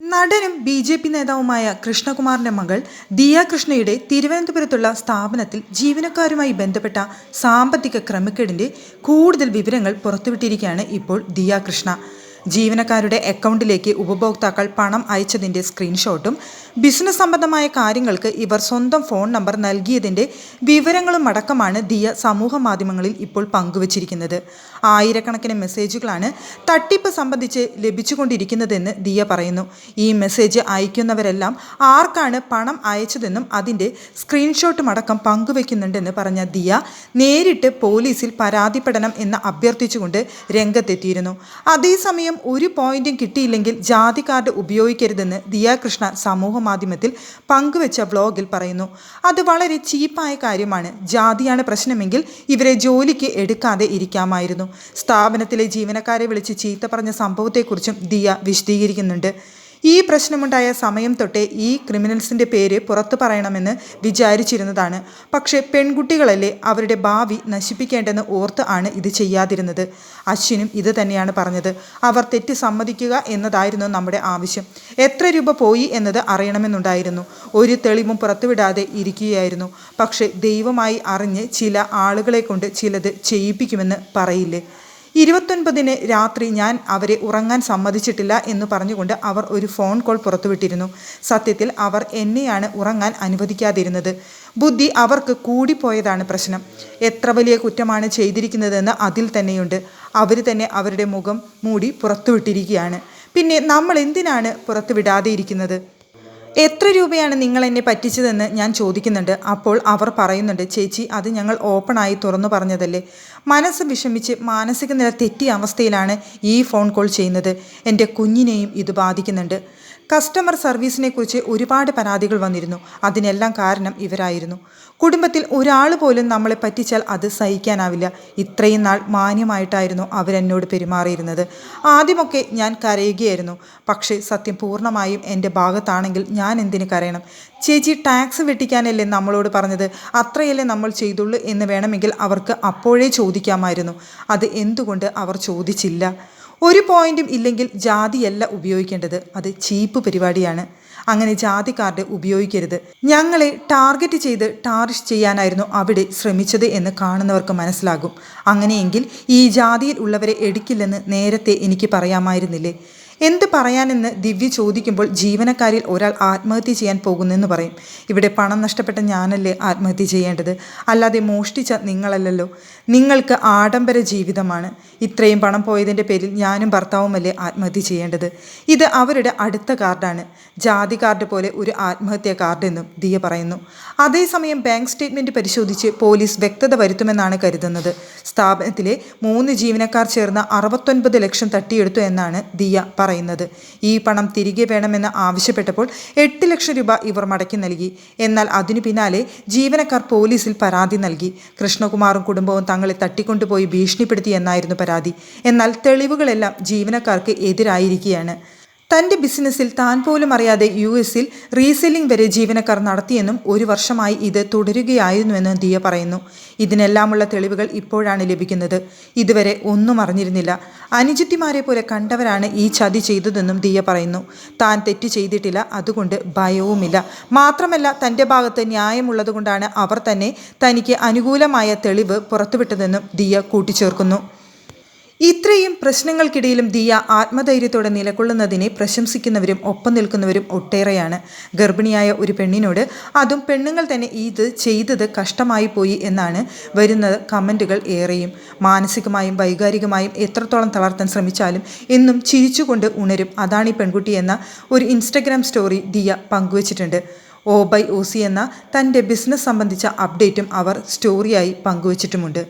നടനും B J P നേതാവുമായ കൃഷ്ണകുമാറിന്റെ മകൾ ദിയ കൃഷ്ണയുടെ തിരുവനന്തപുരത്തുള്ള സ്ഥാപനത്തിൽ ജീവനക്കാരുമായി ബന്ധപ്പെട്ട സാമ്പത്തിക ക്രമക്കേടിന്റെ കൂടുതൽ വിവരങ്ങൾ പുറത്തുവിട്ടിരിക്കുകയാണ് ഇപ്പോൾ ദിയ കൃഷ്ണ. ജീവനക്കാരുടെ അക്കൗണ്ടിലേക്ക് ഉപഭോക്താക്കൾ പണം അയച്ചതിന്റെ സ്ക്രീൻഷോട്ടും ബിസിനസ് സംബന്ധമായ കാര്യങ്ങൾക്ക് ഇവർ സ്വന്തം ഫോൺ നമ്പർ നൽകിയതിന്റെ വിവരങ്ങളും അടക്കമാണ് ദിയ സമൂഹ മാധ്യമങ്ങളിൽ ഇപ്പോൾ പങ്കുവച്ചിരിക്കുന്നത്. ആയിരക്കണക്കിന് മെസ്സേജുകളാണ് തട്ടിപ്പ് സംബന്ധിച്ച് ലഭിച്ചുകൊണ്ടിരിക്കുന്നതെന്ന് ദിയ പറയുന്നു. ഈ മെസ്സേജ് അയക്കുന്നവരെല്ലാം ആർക്കാണ് പണം അയച്ചതെന്നും അതിന്റെ സ്ക്രീൻഷോട്ടും അടക്കം പങ്കുവെക്കുന്നുണ്ടെന്ന് പറഞ്ഞ ദിയ നേരിട്ട് പോലീസിൽ പരാതിപ്പെടണം എന്ന് അഭ്യർത്ഥിച്ചുകൊണ്ട് രംഗത്തെത്തിയിരുന്നു. അതേസമയം ഒരു പോയിന്റും കിട്ടിയില്ലെങ്കിൽ ജാതി കാർഡ് ഉപയോഗിക്കരുതെന്ന് ദിയാകൃഷ്ണ സമൂഹ മാധ്യമത്തിൽ പങ്കുവെച്ച വ്ലോഗിൽ പറയുന്നു. അത് വളരെ ചീപ്പായ കാര്യമാണ്. ജാതിയാണ് പ്രശ്നമെങ്കിൽ ഇവരെ ജോലിക്ക് എടുക്കാതെ ഇരിക്കാമായിരുന്നു. സ്ഥാപനത്തിലെ ജീവനക്കാരെ വിളിച്ച് ചീത്ത പറഞ്ഞ സംഭവത്തെക്കുറിച്ചും ദിയ വിശദീകരിക്കുന്നുണ്ട്. ഈ പ്രശ്നമുണ്ടായ സമയം തൊട്ടേ ഈ ക്രിമിനൽസിന്റെ പേര് പുറത്തു പറയണമെന്ന് വിചാരിച്ചിരുന്നതാണ്. പക്ഷേ പെൺകുട്ടികളല്ലേ അവരുടെ ഭാവി നശിപ്പിക്കേണ്ടെന്ന് ഓർത്ത് ആണ് ഇത് ചെയ്യാതിരുന്നത്. അശ്വിനും ഇത് തന്നെയാണ് പറഞ്ഞത്. അവർ തെറ്റ് സമ്മതിക്കുക എന്നതായിരുന്നു നമ്മുടെ ആവശ്യം. എത്ര രൂപ പോയി എന്നത് അറിയണമെന്നുണ്ടായിരുന്നു. ഒരു തെളിവും പുറത്തുവിടാതെ ഇരിക്കുകയായിരുന്നു. പക്ഷേ ദൈവമായി അറിഞ്ഞ് ചില ആളുകളെ കൊണ്ട് ചിലത് ചെയ്യിപ്പിക്കുമെന്ന് പറയില്ലേ? ഇരുപത്തൊൻപതിന് രാത്രി ഞാൻ അവരെ ഉറങ്ങാൻ സമ്മതിച്ചിട്ടില്ല എന്ന് പറഞ്ഞുകൊണ്ട് അവർ ഒരു ഫോൺ കോൾ പുറത്തുവിട്ടിരുന്നു. സത്യത്തിൽ അവർ എന്നെയാണ് ഉറങ്ങാൻ അനുവദിക്കാതിരുന്നത്. ബുദ്ധി അവർക്ക് കൂടിപ്പോയതാണ് പ്രശ്നം. എത്ര വലിയ കുറ്റമാണ് ചെയ്തിരിക്കുന്നതെന്ന് അതിൽ തന്നെയുണ്ട്. അവർ തന്നെ അവരുടെ മുഖം മൂടി പുറത്തുവിട്ടിരിക്കുകയാണ്. പിന്നെ നമ്മൾ എന്തിനാണ് പുറത്തുവിടാതെ ഇരിക്കുന്നത് എത്ര രൂപയാണ് നിങ്ങൾ എന്നെ പറ്റിച്ചതെന്ന് ഞാൻ ചോദിക്കുന്നുണ്ട്. അപ്പോൾ അവർ പറയുന്നുണ്ട് ചേച്ചി അത് ഞങ്ങൾ ഓപ്പണായി തുറന്നു പറഞ്ഞതല്ലേ? മനസ്സ് വിഷമിച്ച് മാനസിക നില തെറ്റിയ അവസ്ഥയിലാണ് ഈ ഫോൺ കോൾ ചെയ്യുന്നത്. എന്റെ കുഞ്ഞിനെയും ഇത് ബാധിക്കുന്നുണ്ട്. കസ്റ്റമർ സർവീസിനെ കുറിച്ച് ഒരുപാട് പരാതികൾ വന്നിരുന്നു. അതിനെല്ലാം കാരണം ഇവരായിരുന്നു. കുടുംബത്തിൽ ഒരാൾ പോലും നമ്മളെ പറ്റിച്ചാൽ അത് സഹിക്കാനാവില്ല. ഇത്രയും നാൾ മാന്യമായിട്ടായിരുന്നു അവരെന്നോട് പെരുമാറിയിരുന്നത്. ആദ്യമൊക്കെ ഞാൻ കരയുകയായിരുന്നു. പക്ഷേ സത്യം പൂർണമായും എന്റെ ഭാഗത്താണെങ്കിൽ ഞാൻ എന്തിന് കരയണം? ചേച്ചി ടാക്സ് വെട്ടിക്കാനല്ലേ നമ്മളോട് പറഞ്ഞത്? അത്രയല്ലേ നമ്മൾ ചെയ്തുള്ളൂ എന്ന് വേണമെങ്കിൽ അവർക്ക് അപ്പോഴേ ചോദിക്കാമായിരുന്നു. അത് എന്തുകൊണ്ട് അവർ ചോദിച്ചില്ല? ഒരു പോയിന്റും ഇല്ലെങ്കിൽ ജാതിയല്ല ഉപയോഗിക്കേണ്ടത്. അത് ചീപ്പ് പരിപാടിയാണ്. അങ്ങനെ ജാതി കാർഡ് ഉപയോഗിക്കരുത്. ഞങ്ങളെ ടാർഗറ്റ് ചെയ്ത് ടാർഷ് ചെയ്യാനായിരുന്നു അവിടെ ശ്രമിച്ചത് എന്ന് കാണുന്നവർക്ക് മനസ്സിലാകും. അങ്ങനെയെങ്കിൽ ഈ ജാതിയിൽ ഉള്ളവരെ എടുക്കില്ലെന്ന് നേരത്തെ എനിക്ക് പറയാമായിരുന്നില്ലേ? എന്ത് പറയാനെന്ന് ദിവ്യ ചോദിക്കുമ്പോൾ ജീവനക്കാരിൽ ഒരാൾ ആത്മഹത്യ ചെയ്യാൻ പോകുന്നെന്ന് പറയും. ഇവിടെ പണം നഷ്ടപ്പെട്ട ഞാനല്ലേ ആത്മഹത്യ ചെയ്യേണ്ടത്? അല്ലാതെ മോഷ്ടിച്ച നിങ്ങളല്ലല്ലോ. നിങ്ങൾക്ക് ആഡംബര ജീവിതമാണ്. ഇത്രയും പണം പോയതിന്റെ പേരിൽ ഞാനും ഭർത്താവുമല്ലേ ആത്മഹത്യ ചെയ്യേണ്ടത്? ഇത് അവരുടെ അടുത്ത കാർഡാണ്. ജാതി കാർഡ് പോലെ ഒരു ആത്മഹത്യാ കാർഡെന്നും ദിയ പറയുന്നു. അതേസമയം ബാങ്ക് സ്റ്റേറ്റ്മെന്റ് പരിശോധിച്ച് പോലീസ് വ്യക്തത വരുത്തുമെന്നാണ് കരുതുന്നത്. സ്ഥാപനത്തിലെ മൂന്ന് ജീവനക്കാർ ചേർന്ന് അറുപത്തൊൻപത് ലക്ഷം തട്ടിയെടുത്തു എന്നാണ് ദിയ പറയുന്നത് ഈ പണം തിരികെ വേണമെന്ന് ആവശ്യപ്പെട്ടപ്പോൾ എട്ട് ലക്ഷം രൂപ ഇവർ മടക്കി നൽകി. എന്നാൽ അതിനു പിന്നാലെ ജീവനക്കാർ പോലീസിൽ പരാതി നൽകി. കൃഷ്ണകുമാറും കുടുംബവും തങ്ങളെ തട്ടിക്കൊണ്ടുപോയി ഭീഷണിപ്പെടുത്തി എന്നായിരുന്നു പരാതി. എന്നാൽ തെളിവുകളെല്ലാം ജീവനക്കാർക്ക് എതിരായിരിക്കുകയാണ്. തന്റെ ബിസിനസ്സിൽ താൻ പോലും അറിയാതെ യു എസിൽ റീസെല്ലിംഗ് വരെ ജീവനക്കാർ നടത്തിയെന്നും ഒരു വർഷമായി ഇത് തുടരുകയായിരുന്നുവെന്നും ദിയ പറയുന്നു. ഇതിനെല്ലാമുള്ള തെളിവുകൾ ഇപ്പോഴാണ് ലഭിക്കുന്നത്. ഇതുവരെ ഒന്നും അറിഞ്ഞിരുന്നില്ല. അനുജിത്തിമാരെ പോലെ കണ്ടവരാണ് ഈ ചതി ചെയ്തതെന്നും ദിയ പറയുന്നു. താൻ തെറ്റ് ചെയ്തിട്ടില്ല അതുകൊണ്ട് ഭയവുമില്ല. മാത്രമല്ല തന്റെ ഭാഗത്ത് ന്യായമുള്ളതുകൊണ്ടാണ് അവർ തന്നെ തനിക്ക് അനുകൂലമായ തെളിവ് പുറത്തുവിട്ടതെന്നും ദിയ കൂട്ടിച്ചേർക്കുന്നു. ഇത്രയും പ്രശ്നങ്ങൾക്കിടയിലും ദിയ ആത്മധൈര്യത്തോടെ നിലകൊള്ളുന്നതിനെ പ്രശംസിക്കുന്നവരും ഒപ്പം നിൽക്കുന്നവരും ഒട്ടേറെയാണ്. ഗർഭിണിയായ ഒരു പെണ്ണിനോട് അതും പെണ്ണുങ്ങൾ തന്നെ ഇത് ചെയ്തത് കഷ്ടമായി പോയി എന്നാണ് വരുന്ന കമന്റുകൾ ഏറെയും. മാനസികമായും വൈകാരികമായും എത്രത്തോളം തളർത്താൻ ശ്രമിച്ചാലും എന്നും ചിരിച്ചുകൊണ്ട് ഉണരും. അതാണ് ഈ പെൺകുട്ടി എന്ന ഒരു ഇൻസ്റ്റഗ്രാം സ്റ്റോറി ദിയ പങ്കുവച്ചിട്ടുണ്ട്. ഓ ബൈ ഒ സി എന്ന തന്റെ ബിസിനസ് സംബന്ധിച്ച അപ്ഡേറ്റും അവർ സ്റ്റോറിയായി പങ്കുവച്ചിട്ടുമുണ്ട്.